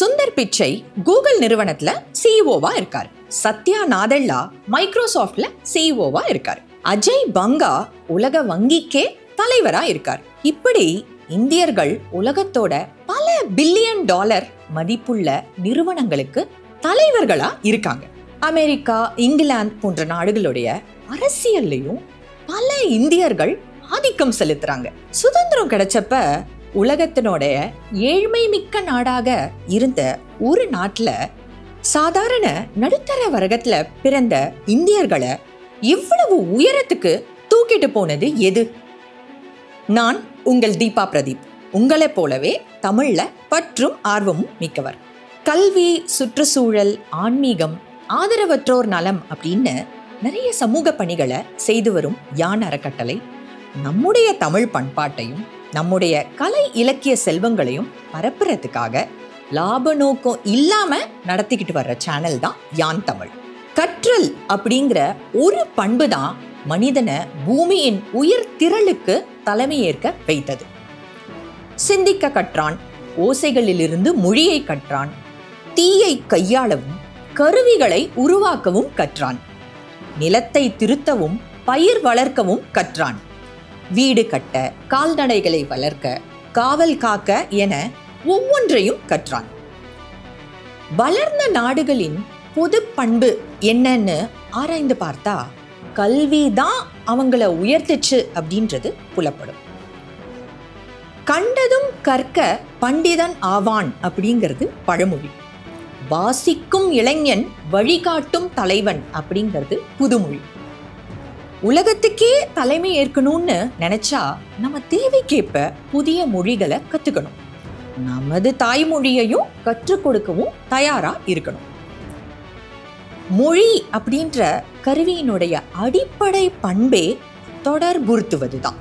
Sundar Pichai Google நிறுவனத்துல சிஇஓவா இருக்காரு. சத்யா நாதெல்லா மைக்ரோசாஃப்ட்ல சிஇஓவா இருக்கார். அஜய் பங்கா உலக வங்கிக்கே தலைவரா இருக்கார். இப்படி இந்தியர்கள் உலகத்தோட பல பில்லியன் டாலர் மதிப்புள்ள நிறுவனங்களுக்கு தலைவர்களா இருக்காங்க. அமெரிக்கா இங்கிலாந்து போன்ற நாடுகளுடைய அரசியல்லையும் பல இந்தியர்கள் ஆதிக்கம் செலுத்துறாங்க. சுதந்திரம் கிடைச்சப்ப உலகத்தினோட ஏழ்மை மிக்க நாடாக இருந்த ஒரு நாட்டில் சாதாரண நடுத்தர வர்க்கத்தில் பிறந்த இந்தியர்களை இவ்வளவு உயரத்துக்கு தூக்கிட்டு போனது எது? நான் உங்கள் தீபா பிரதீப் உங்களைப் போலவே தமிழில் பற்றும் ஆர்வமும் மிக்கவர். கல்வி சுற்றுச்சூழல் ஆன்மீகம் ஆதரவற்றோர் நலம் அப்படின்னு நிறைய சமூக பணிகளை செய்து வரும் யான் அறக்கட்டளை. நம்முடைய தமிழ் பண்பாட்டையும் நம்முடைய கலை இலக்கிய செல்வங்களையும் பரப்புறதுக்காக லாப நோக்கம் இல்லாம நடத்திக்கிட்டு வர்ற சேனல் தான் யான் தமிழ். கற்றல் அப்படிங்கிற ஒரு பண்பு தான் மனிதனை பூமியின் உயிர் திரளுக்கு தலைமையேற்க வைத்தது. சிந்திக்க கற்றான் ஓசைகளிலிருந்து மொழியை கற்றான் தீயை கையாளவும் கருவிகளை உருவாக்கவும் கற்றான் நிலத்தை திருத்தவும் பயிர் வளர்க்கவும் கற்றான். வீடு கட்ட கால்நடைகளை வளர்க்க காவல் காக்க என ஒவ்வொன்றையும் கற்றான். வளர்ந்த நாடுகளின் பொது பண்பு என்னன்னு ஆராய்ந்து பார்த்தா கல்வி தான் அவங்கள உயர்த்துச்சு அப்படின்றது புலப்படும். கண்டதும் கற்க பண்டிதன் ஆவான் அப்படிங்கிறது பழமொழி. வாசிக்கும் இளைஞன் வழிகாட்டும் தலைவன் அப்படிங்கிறது புதுமொழி. உலகத்துக்கே தலைமை ஏற்கணும்னு நினைச்சா நம்ம தேவைக்கேற்ப புதிய மொழிகளை கத்துக்கணும். நமது தாய்மொழியையும் கற்றுக் கொடுக்கவும் தயாரா இருக்கணும். மொழி அப்படின்ற கருவியினுடைய அடிப்படை பண்பே தொடர்புறுத்துவது தான்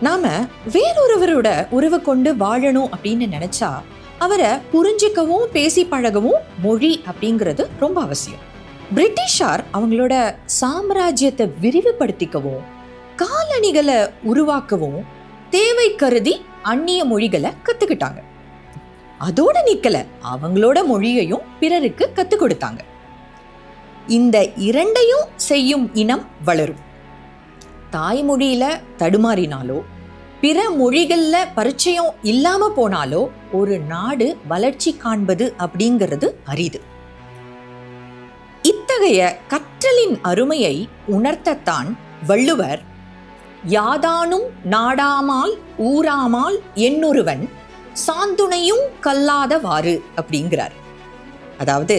நாம வேறொருவரோட உறவு கொண்டு வாழணும் அப்படின்னு நினைச்சா அவரை புரிஞ்சிக்கவும் பேசி பழகவும் மொழி அப்படிங்கிறது ரொம்ப அவசியம். பிரிட்டிஷார் அவங்களோட சாம்ராஜ்யத்தை விரிவுபடுத்திக்கவும் காலணிகளை உருவாக்கவும் தேவை கருதி அந்நிய மொழிகளை கற்றுக்கிட்டாங்க அதோட நிக்கல அவங்களோட மொழியையும் பிறருக்கு கற்றுக் கொடுத்தாங்க. இந்த இரண்டையும் செய்யும் இனம் வளரும். தாய்மொழியில தடுமாறினாலோ பிற மொழிகளில் பரிச்சயம் இல்லாம போனாலோ ஒரு நாடு வளர்ச்சி காண்பது அப்படிங்கிறது அரிது. இத்தகைய கற்றலின் அருமையை உணர்த்தத்தான் வள்ளுவர் யாதானும் நாடாமால் ஊராமால் என்னொருவன் சாந்துணையும் கல்லாதவாறு அப்படிங்கிறார். அதாவது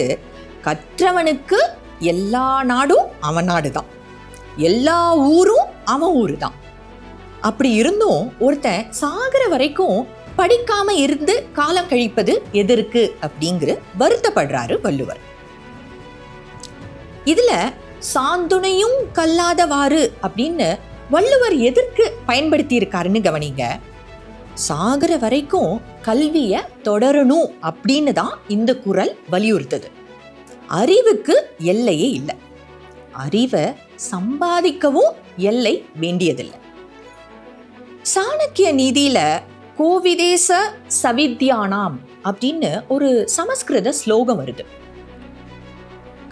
கற்றவனுக்கு எல்லா நாடும் அவன் நாடுதான். எல்லா ஊரும் அவன் ஊரு தான் அப்படி இருந்தும் ஒருத்தன் சாகிற வரைக்கும் படிக்காம இருந்து காலம் கழிப்பது எதற்கு அப்படிங்கிற வருத்தப்படுறாரு வள்ளுவர். இதுல சாந்துணையும் கல்லாதவாறு அப்படின்னு வள்ளுவர் எதற்கு பயன்படுத்தி இருக்காருன்னு கவனிங்க. சாகிற வரைக்கும் கல்வியை தொடரணும் அப்படின்னு தான் இந்த குரல் வலியுறுத்துது. அறிவுக்கு எல்லையே இல்லை. அறிவை சம்பாதிக்கவும் எல்லை வேண்டியதில்லை. சாணக்கிய நீதியில கோவிதேச சவித்யானாம் அப்படின்னு ஒரு சமஸ்கிருத ஸ்லோகம் வருது.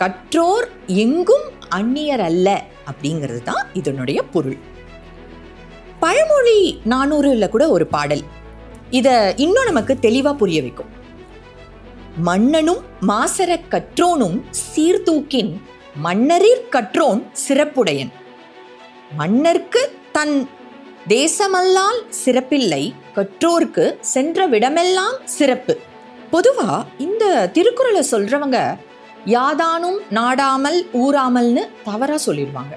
கற்றோர் எங்கும் அந்நியர் அல்ல அப்படிங்கிறது தான் இதனுடைய பொருள். பழமொழி நானூறுல கூட ஒரு பாடல். இதை இன்னும் நமக்கு தெளிவாக புரிய வைக்கும். மன்னனும் மாசர கற்றோனும் சீர்தூக்கின் மன்னரிற் கற்றோன் சிறப்புடையன். மன்னர்க்கு தன் தேசமல்லால் சிறப்பில்லை கற்றோர்க்கு சென்ற விடமெல்லாம் சிறப்பு. பொதுவாக இந்த திருக்குறளை சொல்றவங்க யாதானும் நாடாமல் ஊராமல்னு தவறாக சொல்லிடுவாங்க.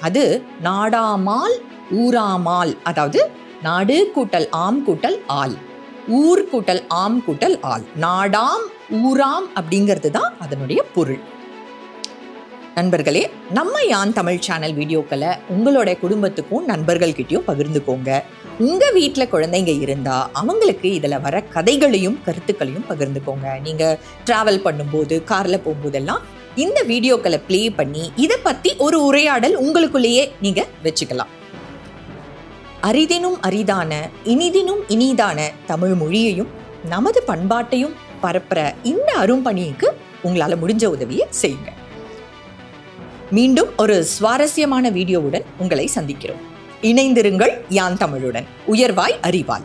அது நாடாமால் ஊராமால். அதாவது நாடு கூட்டல் ஆம் கூட்டல் ஆல். ஊர் கூட்டல் ஆம் கூட்டல் ஆல். நாடாம் ஊராம் அப்படிங்கிறது தான் அதனுடைய பொருள். நண்பர்களே நம்ம யான் தமிழ் சேனல் வீடியோக்களை உங்களோட குடும்பத்துக்கும் நண்பர்கள்கிட்டையும் பகிர்ந்துக்கோங்க. உங்கள் வீட்டில் குழந்தைங்க இருந்தால் அவங்களுக்கு இதில் வர கதைகளையும் கருத்துக்களையும் பகிர்ந்துக்கோங்க. நீங்கள் ட்ராவல் பண்ணும்போது காரில் போகும்போதெல்லாம் இந்த வீடியோக்களை ப்ளே பண்ணி இதை பற்றி ஒரு உரையாடல் உங்களுக்குள்ளேயே நீங்கள் வச்சுக்கலாம். அரிதினும் அரிதான இனிதினும் இனிதான தமிழ் மொழியையும் நமது பண்பாட்டையும் பரப்புற இந்த அரும்பணிக்கு உங்களால் முடிஞ்ச உதவியை செய்யுங்க. மீண்டும் ஒரு சுவாரஸ்யமான வீடியோவுடன் உங்களை சந்திக்கிறோம். இணைந்திருங்கள் யான் தமிழுடன். உயர்வாய் அறிவால்